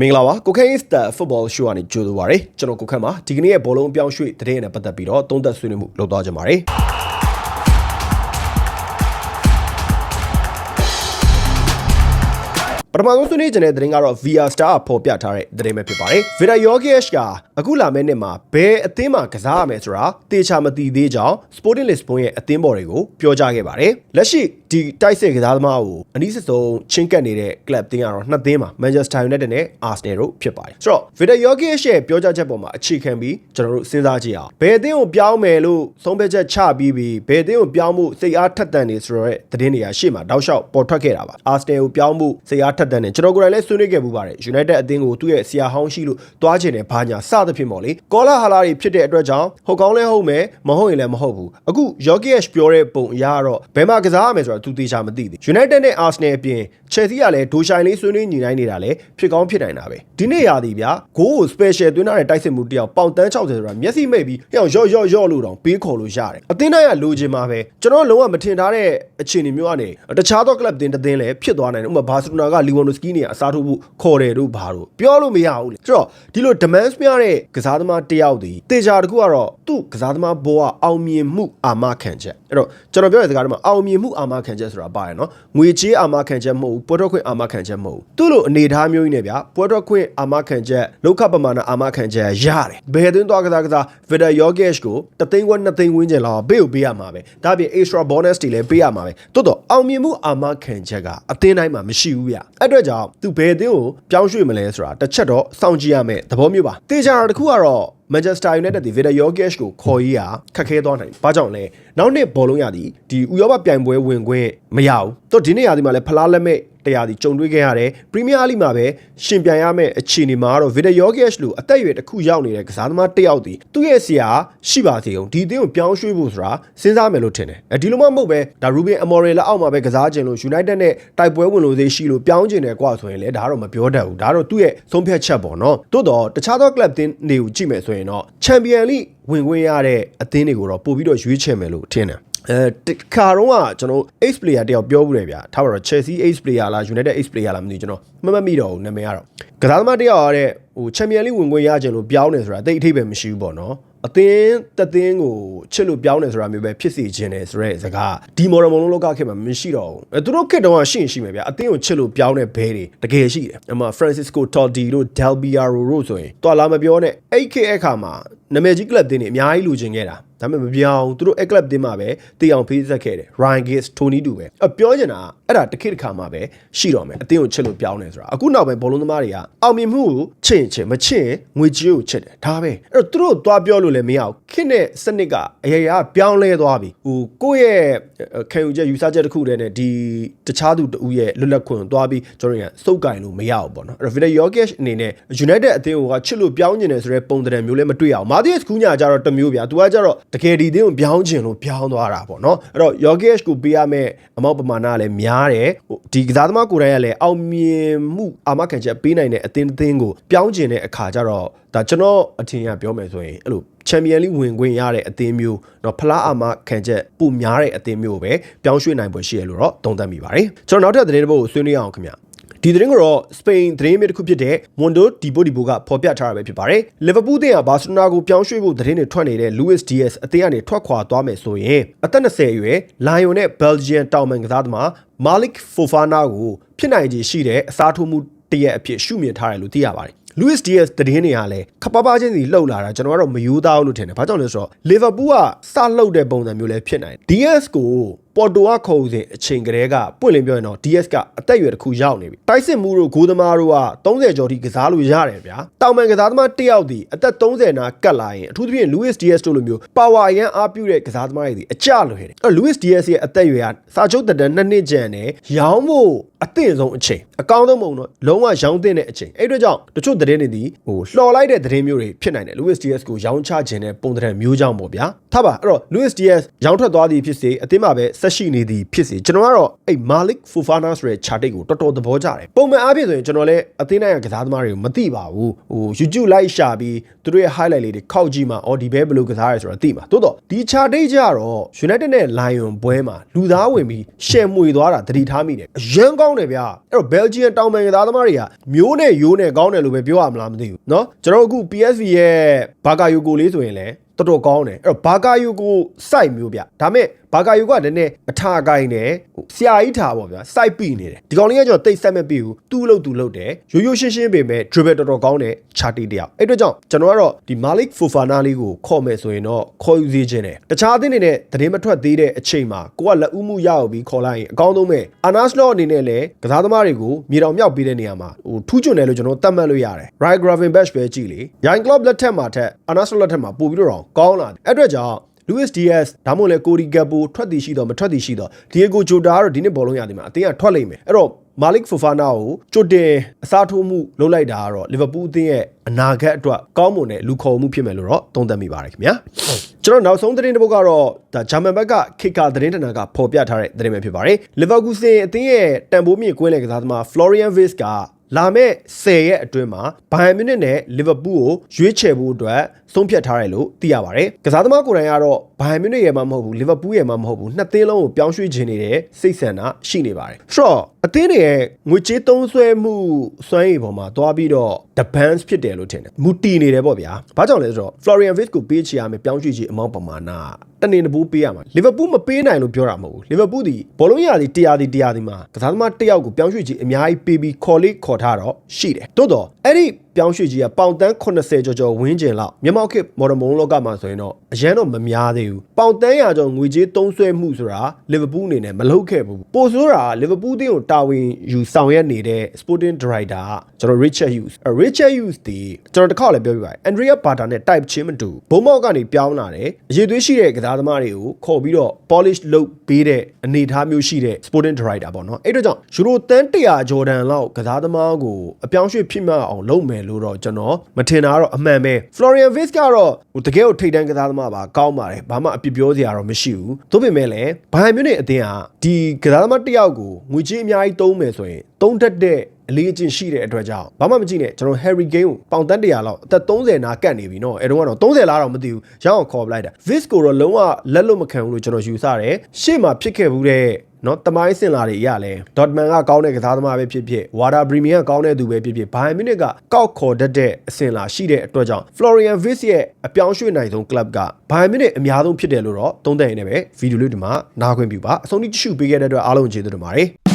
မင်္ဂလာပါကိုခင်းစတာဖုတ်ဘောရှိုးကနေကြိုဆိုပါရစေကျွန်တော်ကိုခန့်ပါဒီကနေ့ရဲ့ဘောလုံးအပြောင်းရွှေ့တဲ့နဲ့ပတ်သက်ပြီးတော့သုံးသပ်ဆွေးနွေးမှုလုပ်သွားကြပါရစေပထမဆုံးဆွေးနွေးခြင်းတဲ့သတင်းကတော့ VR Star ပေါ်ပြထားတဲ့သတင်းပဲဖြစ်ပါတယ်။ Vida Yogesh ကအခုလာမယ့်နှစ်မှာဘယ်အသင်းမှာကစားရမယ်ဆိုတာတေချာမသိသေးကြောင်း Sporting Lisbon ရဲ့အသင်းပေါ်တွေကိုပြောကြားခဲ့ပါတယ်။လက်ရှိ ဒီတိုက်စစ်ကစားသမားကိုအနည်းဆုံးချင်းကပ်နေတဲ့ club တင်းကတော့နှစ်သင်းမှာ Manchester United နဲ့ Arsenal တို့ဖြစ်ပါတယ်။ဆိုတော့ Vida Yogesh ရဲ့ပြောကြားချက်ပေါ်မှာအခြေခံပြီးကျွန်တော်တို့စဉ်းစားကြည့်အောင်ဘယ်အသင်းကိုပြောင်းမယ်လို့ဆုံးဖြတ်ချက်ချပြီးပြီးဘယ်အသင်းကိုပြောင်းမှုစိတ်အားထက်သန်နေဆိုတော့သတင်းတွေကရှေ့မှာတောက်လျှောက်ပေါ်ထွက်ခဲ့တာပါ။ Arsenal ကိုပြောင်းမှုစိတ်အားထက်သန်နေကျွန်တော်ကိုယ်တိုင်လည်းဆွေးနွေးခဲ့ပူပါတယ် United အသင်းကိုသူ့ရဲ့ဆရာဟောင်းရှိလို့တွားချင်တယ်ဘာညာစသဖြင့်ပေါ့လေကောလာဟာလာတွေဖြစ်တဲ့အတွက်ကြောင့်ဟုတ်ကောင်းလဲဟုတ်မယ်မဟုတ်ရင်လည်းမဟုတ်ဘူးအခု Yogesh ပြောတဲ့ပုံအရကတော့ဘယ်မှာကစားရမယ်ဆိုတာသူသေချာမသိသေး United နဲ့ Arsenal အပြင် Chelsea ကလည်းဒိုရှိုင်လေးဆွေးနွေးညီနိုင်နေတာလည်းဖြစ်ကောင်းဖြစ်နိုင်တာပဲဒီနေ့ရာသီဗျာဂိုးကို special သွင်းထားတဲ့တိုက်စစ်မှုတယောက်ပေါင်တန်း60ဆိုတာမျက်စိမိတ်ပြီးဟျော့ရော့ရော့လို့တောင်ပေးခေါ်လို့ရတယ်အသင်းတိုင်းကလိုချင်မှာပဲကျွန်တော်လုံးဝမထင်ထားတဲ့အခြေအနေမျိုးကနေတခြားသော club တင်တစ်သင်းလည်းဖြစ်သွားနိုင်တယ်ဥပမာဘာစီလိုနာကလီဝန်ဒိုစကီနေအစားထိုးဖို့ခေါ်တယ်တို့ဘာတို့ပြောလို့မရဘူးလေဆိုတော့ဒီလို demands များတဲ့ကစားသမားတယောက်ဒီတေချာတခုကတော့သူ့ကစားသမားဘောကအောင်မြင်မှုအာမခံချက်အဲ့တော့ကျွန်တော်ပြောတဲ့စကားတော့အောင်မြင်မှုအာမခံချက်ဆိုတာပါရနော်ငွေကြေးအာမခံချက်မဟုတ်ဘူးပွဲတော်ခွင့်အာမခံချက်မဟုတ်ဘူးသူ့လိုအနေထားမျိုးကြီးနဲ့ဗျာပွဲတော်ခွင့်အာမခံချက်လောက်ခပမာဏအာမခံချက်ရတယ်ဘယ်သွင်းသွားကစားကစား Vida Yogesh ကိုတသိန်းခွဲနှစ်သိန်းဝန်းကျင်လောက်ဘေးကိုပေးရမှာပဲဒါပြင် extra bonus တွေလည်းပေးရမှာပဲတိုးတော့အောင်မြင်မှုအာမခံချက်ကအသင်းတိုင်းမှာမရှိဘူးဗျအဲ့အတွက်ကြောင့်သူဘယ်အသင်းကိုပြောင်းရွှေ့မလဲဆိုတာတစ်ချက်တော့စောင့်ကြည့်ရမယ်သဘောမျိုးပါတေချာတာတစ်ခုကတော့ Manchester United ဒီ Vida Yogesh ကိုခေါ်ရေးရခက်ခဲသွားနိုင်။ဘာကြောင့်လဲ။နောက်နှစ်ဘောလုံးရသည်ဒီဥရောပပြိုင်ပွဲဝင်ခွင့်မရဘူး။တော့ဒီနေ့ရာသီမှာလည်းဖလားလက်မဲ့ တရားဒီကြုံတွေ့ခဲ့ရတယ်ပရီးမီးယားလိမှာပဲရှင်ပြိုင်ရမယ့်အခြေအနေမှာတော့ Vida Yogesh လို့အသက်အရွယ်တစ်ခုရောက်နေတဲ့ကစားသမားတစ်ယောက်ဒီသူ့ရဲ့ဆရာရှိပါသေးအောင်ဒီအသင်းကိုပြောင်းရွှေ့ဖို့ဆိုတာစဉ်းစားမယ်လို့ထင်တယ်အဲဒီလိုမှမဟုတ်ပဲဒါ Ruben Amorim လက်အောက်မှာပဲကစားခြင်းလို့ United နဲ့တိုက်ပွဲဝင်လို့သေးရှိလို့ပြောင်းခြင်းတယ်ကွာဆိုရင်လည်းဒါတော့မပြောတတ်ဘူးဒါတော့သူ့ရဲ့ဆုံးဖြတ်ချက်ပေါ့နော်တိုးတော့တခြားသော club တင်းတွေကိုကြည့်မယ်ဆိုရင်တော့ Champion League ဝင်ခွင့်ရတဲ့အသင်းတွေကိုတော့ပို့ပြီးတော့ရွေးချယ်မယ်လို့ထင်တယ် အဲခါတော့ကကျွန်တော် ace player တယောက်ပြောဘူးတယ်ဗျာထားပါတော့ Chelsea ace player လား United ace player လားမသိဘူးကျွန်တော်မမတ်မိတော့ဘူးနာမည်ကတော့ကစားသမားတယောက်ရတဲ့ဟို Champion League ဝင်ခွင့်ရကြလို့ပြောင်းနေဆိုတာတိတ်အထိပ်ပဲမရှိဘူးပေါ့နော်အသင်းတသင်းကိုချစ်လို့ပြောင်းနေဆိုတာမျိုးပဲဖြစ်စီခြင်းတယ်ဆိုရဲစကားဒီမော်ရမုံလုံးလောကခေတ်မှာမရှိတော့ဘူးအဲသူတို့ခေတ်တုန်းကရှိရင်ရှိမယ်ဗျာအသင်းကိုချစ်လို့ပြောင်းတဲ့ဘဲတွေတကယ်ရှိတယ်အမ Francisco Totti တို့ Del Piero တို့ဆိုရင်တော်လာမပြောနဲ့အဲ့ခေတ်အခါမှာ နာမည်ကြီးကလပ်တင်းတွေအများကြီးလူချင်ခဲ့တာဒါပေမဲ့မပြောင်းသူတို့အဲ့ကလပ်တင်းမှာပဲတေအောင်ဖေးဆက်ခဲ့တယ် Ryan Giggs Tony တူပဲအပြောချင်တာအဲ့ဒါတစ်ခေတ်တစ်ခါမှာပဲရှိတော့မယ်အသင်းကိုချစ်လို့ပြောင်းနေဆိုတာအခုနောက်ပိုင်းဘောလုံးသမားတွေကအောင်မြင်မှုကိုချင့်ချင်မချင့်ငွေကြေးကိုချစ်တယ်ဒါပဲအဲ့တော့သူတို့သွားပြောလို့လည်းမရဘူးခေတ်နဲ့စနစ်ကအရာရာပြောင်းလဲသွားပြီဟိုကိုယ့်ရဲ့ခံယူချက်ယူဆချက်တစ်ခုတည်းနဲ့ဒီတခြားသူတူရဲ့လွတ်လပ်ခွင့်သွားပြီးကျွန်တော်တို့ကစုပ်ကင်လို့မရဘူးပေါ့နော်အဲ့တော့ Vida Yogesh အနေနဲ့ United အသင်းကချစ်လို့ပြောင်းကျင်တယ်ဆိုတဲ့ပုံသဏ္ဍာန်မျိုးလည်းမတွေ့အောင်မာ သီးစ်ကူးညာကြတော့တစ်မျိုးဗျာသူကကြတော့တကယ်ဒီအသင်းကိုပြောင်းကျင်လို့ပြောင်းသွားတာပေါ့နော်အဲ့တော့ Yogesh ကိုပေးရမယ့်အမောက်ပမာဏကလည်းများတယ်ဟိုဒီကစားသမားကိုယ်တိုင်ကလည်းအောင်မြင်မှုအာမခံချက်ပေးနိုင်တဲ့အသင်းအသင်းကိုပြောင်းကျင်တဲ့အခါကျတော့ဒါကျွန်တော်အထင်ရပြောမယ်ဆိုရင်အဲ့လိုချန်ပီယံလိဝင်ခွင့်ရတဲ့အသင်းမျိုးเนาะဖလားအာမခံချက်ပိုများတဲ့အသင်းမျိုးပဲပြောင်းရွှေ့နိုင်ပွဲရှိရလို့တော့သုံးသပ်မိပါတယ်ကျွန်တော်နောက်ထပ်သတင်းတစ်ပုဒ်ကိုဆွေးနွေးအောင်ခင်ဗျ ဒီသတင်းကတော့စပိန်သတင်းမြစ်တစ်ခုဖြစ်တဲ့ Mondo Deportivo ကဖော်ပြထားတာပဲဖြစ်ပါတယ်။ Liverpool တင်ကဘာစီလိုနာကိုပြောင်းရွှေ့ဖို့သတင်းတွေထွက်နေတဲ့ Luis Diaz အသင်းကနေထွက်ခွာသွားမယ်ဆိုရင်အသက်20အရွယ် Lion နဲ့ Belgian တောင်ပန်ကစားသမား Malik Fofana ကိုဖြစ်နိုင်ခြေရှိတဲ့အစားထိုးမှုတရက်အဖြစ်ရှုမြင်ထားတယ်လို့သိရပါတယ်။ Luis Diaz တည်င်းနေရလဲခပပချင်းစီလှုပ်လာတာကျွန်တော်ကတော့မယူသားဘူးလို့ထင်တယ်။ဘာကြောင့်လဲဆိုတော့ Liverpool ကစလှုပ်တဲ့ပုံစံမျိုးလည်းဖြစ်နိုင်တယ်။ Diaz ကို ပေါ်တိုကခုံစဉ်အချိန်ကလေးကပွင့်လင်းပြောရင်တော့ DS ကအသက်အရွယ်တစ်ခုရောက်နေပြီတိုက်စစ်မှုတို့ဂိုးသမားတို့က30ကျော်ထိကစားလို့ရတယ်ဗျာတောင်ပန်ကစားသမားတစ်ယောက်ဒီအသက်30နာကတ်လာရင်အထူးသဖြင့် Luis DS တို့လိုမျိုးပါဝါအရန်အားပြုတဲ့ကစားသမားတွေဒီအကြလွယ်တယ်အဲ့ Luis DS ရဲ့အသက်အရွယ်ကစာချုပ်တက်တဲ့နှစ်နှစ်ကျန်တယ်ရောင်းဖို့အသင့်ဆုံးအချိန်အကောင်းဆုံးပုံတော့လုံးဝရောင်းသင့်တဲ့အချိန်အဲ့အတွက်ကြောင့်တချို့သတင်းတွေဒီဟိုလှော်လိုက်တဲ့သတင်းမျိုးတွေဖြစ်နိုင်တယ် Luis DS ကိုရောင်းချခြင်းတဲ့ပုံသဏ္ဍာန်မျိုးကြောင့်ပေါ့ဗျာထားပါအဲ့တော့ Luis DS ရောင်းထွက်သွားသည်ဖြစ်စေအသင်းမှာပဲစဆက်ရှိနေသည်ဖြစ်စေကျွန်တော်ကတော့အဲ့ Malik Fofana ဆိုတဲ့ chart ကိုတော်တော်သဘောကျတယ်ပုံမှန်အားဖြင့်ဆိုရင်ကျွန်တော်လည်းအသင်းနိုင်ကကစားသမားတွေကိုမသိပါဘူးဟို YouTube လိုက်ရှာပြီးသူတို့ရဲ့ highlight လေးတွေခောက်ကြည့်မှအော်ဒီဘဲဘယ်လိုကစားရဲဆိုတော့သိမှာတိုးတော့ဒီ chart ကြတော့ United နဲ့ Lion ပွဲမှာလူသားဝင်ပြီးရှယ်မွေသွားတာသတိထားမိတယ်အရန်ကောင်းတယ်ဗျာအဲ့တော့ Belgian တောင်ပန်ကစားသမားတွေကမျိုးနဲ့ရိုးနဲ့ကောင်းတယ်လို့ပဲပြောရမလားမသိဘူးเนาะကျွန်တော်အခု PSV ရဲ့ဘာကာယိုကိုလေးဆိုရင်လည်းတော်တော်ကောင်းတယ်အဲ့တော့ဘာကာယိုကိုစိုက်မျိုးဗျဒါမဲ့ ဘာကာယိုကနည်းနည်းအထာကိုင်းတယ်ဟိုဆရာကြီးထားပေါ့ဗျာစိုက်ပိနေတယ်ဒီကောင်လေးကကျွန်တော်တိတ်ဆက်မပြဘူးသူ့လို့သူ့လို့တယ်ရိုးရိုးရှင်းရှင်းပေမဲ့ dribble တော်တော်ကောင်းတယ်ချာတီတယောက်အဲ့အတွက်ကြောင့်ကျွန်တော်ကတော့ဒီ Malik Fofana လေးကိုခေါ်မယ်ဆိုရင်တော့ခေါ်ယူစေခြင်းတယ်တခြားအသင်းတွေနဲ့သတင်းမထွက်သေးတဲ့အချိန်မှာကိုကလက်ဦးမှုရအောင်ပြီးခေါ်လိုက်ရင်အကောင်းဆုံးပဲ Arsenal အနေနဲ့လည်းကစားသမားတွေကိုမြေတောင်မြောက်ပေးတဲ့နေရာမှာဟိုထူးချွန်တယ်လို့ကျွန်တော်သတ်မှတ်လို့ရတယ် Ryan Gravenberch ပဲကြည့်လေ Young Club လက်ထက်မှာထက် Arsenal လက်ထက်မှာပို့ပြီးတော့ကောင်းလာတယ်အဲ့အတွက်ကြောင့် Luis Diaz ဒါမှမဟုတ်လေကိုရီဂပ်ပိုထွက်သည်ရှိတော့မထွက်သည်ရှိတော့ Diego Jota ကတော့ဒီနှစ်ဘောလုံးရသည်မှာအတင်းကထွက်လိမ့်မယ်အဲ့တော့ Malik Fofana ကိုကြွတင်အစားထိုးမှုလုပ်လိုက်တာကတော့ Liverpool အသင်းရဲ့အနာဂတ်အတွက်ကောင်းမွန်တဲ့လူခေါ်မှုဖြစ်မယ်လို့တော့သုံးသပ်မိပါတယ်ခင်ဗျာကျွန်တော်နောက်ဆုံးသတင်းတစ်ပုဒ်ကတော့ဒါဂျာမန်ဘက်ကခိကာသတင်းတနကဖော်ပြထားတဲ့သတင်းပဲဖြစ်ပါတယ် Leverkusen အသင်းရဲ့တန်ဖိုးမြင့်ကွင်းလေကစားသမား Florian Wirtz က လာမဲ့10ရက်အတွင်းမှာဘိုင်ယန်မြူနစ်နဲ့လီဗာပူးကိုရွေးချယ်ဖို့အတွက်ဆုံးဖြတ်ထားတယ်လို့သိရပါတယ်။ကစားသမားကိုယ်တိုင်ကတော့ဘိုင်ယန်မြူနစ်ရဲ့မှမဟုတ်ဘူးလီဗာပူးရဲ့မှမဟုတ်ဘူးနှစ်သင်းလုံးကိုပြောင်းရွှေ့ခြင်းနေတဲ့စိတ်ဆန္ဒရှိနေပါတယ်။ဆိုတော့အသင်းတွေရဲ့ငွေကြေးသုံးစွဲမှုစွမ်းရည်ပေါ်မှာတွားပြီးတော့ the bands ဖြစ်တယ်လို့ထင်တယ်။မူတီနေတယ်ပေါ့ဗျာ။ဘာကြောင့်လဲဆိုတော့ Florian Wirtz ကိုပေးချေရမယ်ပြောင်းရွှေ့ခြင်းအမောင်းပမာဏ တနေတပူးပေးရမှာလီဗာပူးမပေးနိုင်လို့ပြောတာမဟုတ်ဘူးလီဗာပူးဒီဘောလုံးရသည်တရားသည်တရားသည်မှာကစားသမားတစ်ယောက်ကိုပြောင်းရွှေ့ခြင်းအများကြီးပေးပြီးခေါ်လေးခေါ်ထားတော့ရှိတယ်တိုးတော့အဲ့ဒီပြောင်းရွှေ့ကြီးကပေါင်တန်း80ကျော်ကျော်ဝန်းကျင်လောက်မြန်မာခေတ်မော်ဒယ်မုန်လောကမှာဆိုရင်တော့အရန်တော့မများသေးဘူးပေါင်တန်းရာကျော်ငွေကြေးသုံးစွဲမှုဆိုတာလီဗာပူးအနေနဲ့မလုပ်ခဲ့ဘူးပိုဆိုးတာလီဗာပူးတင်းကိုတာဝန်ယူဆောင်ရွက်နေတဲ့ Sporting Director ကကျွန်တော် Richard Hughes Richard Hughes ဒီကျွန်တော်တစ်ခါလည်းပြောပြပါတယ် Andrea Barta နဲ့ type ချင်းမတူဘုံမောက်ကနေပြောင်းလာတယ်အရေးသွေးရှိတဲ့ကစားသမားတွေကိုခေါ်ပြီးတော့ polish လုပ်ပေးတဲ့အနေအထားမျိုးရှိတဲ့ Sporting Director ပေါ့နော်အဲ့တော့ကြောင့်ယူရိုတန်း100ဂျော်ဒန်လောက်ကစားသမားကိုအပြောင်းရွှေ့ဖြစ်မှအောင်လုပ်မယ်လို့တော့ကျွန်တော်မထင်တာတော့အမှန်ပဲ Florian Wirtz ကတော့ဟိုတကယ်ကိုထိတ်တန်းကစားသမားပါကောင်းပါတယ်ဘာမှအပြစ်ပြောစရာတော့မရှိဘူးသို့ပေမဲ့လည်းဘိုင်မြူနစ်အသင်းကဒီကစားသမားတစ်ယောက်ကိုငွေကြေးအများကြီးသုံးမယ်ဆိုရင်သုံးတတ်တဲ့ အလေးအကျင့်ရှိတဲ့အတွက်ကြောင့်ဘာမှမကြည့်နဲ့ကျွန်တော် Harry Kane ကိုပေါင်တန်း100လောက်အသက်30နာကတ်နေပြီနော်အဲတုန်းကတော့30လားတော့မသိဘူးရအောင်ခေါ်ပလိုက်တာ Vis ကိုတော့လုံးဝလက်လွတ်မခံဘူးလို့ကျွန်တော်ယူဆတယ်ရှေ့မှာဖြစ်ခဲ့ဘူးတဲ့နော်တမိုင်းစင်လာတွေရလဲဒေါ့မန်ကကောင်းတဲ့ကစားသမားပဲဖြစ်ဖြစ်ဝါတာဘရီမီကကောင်းတဲ့သူပဲဖြစ်ဖြစ်ဘိုင်မြူနစ်ကကောက်ခေါ်တတ်တဲ့အစင်လာရှိတဲ့အတွက်ကြောင့် Florian Wirtz ရဲ့အပြောင်းရွှေ့နိုင်ဆုံး club ကဘိုင်မြူနစ်အများဆုံးဖြစ်တယ်လို့တော့သုံးသပ်ရနေပဲဗီဒီယိုလေးဒီမှာနားခွင့်ပြုပါအဆုံးထိကြည့်ရှုပေးခဲ့တဲ့အတွက်အားလုံးကျေးဇူးတင်ပါတယ်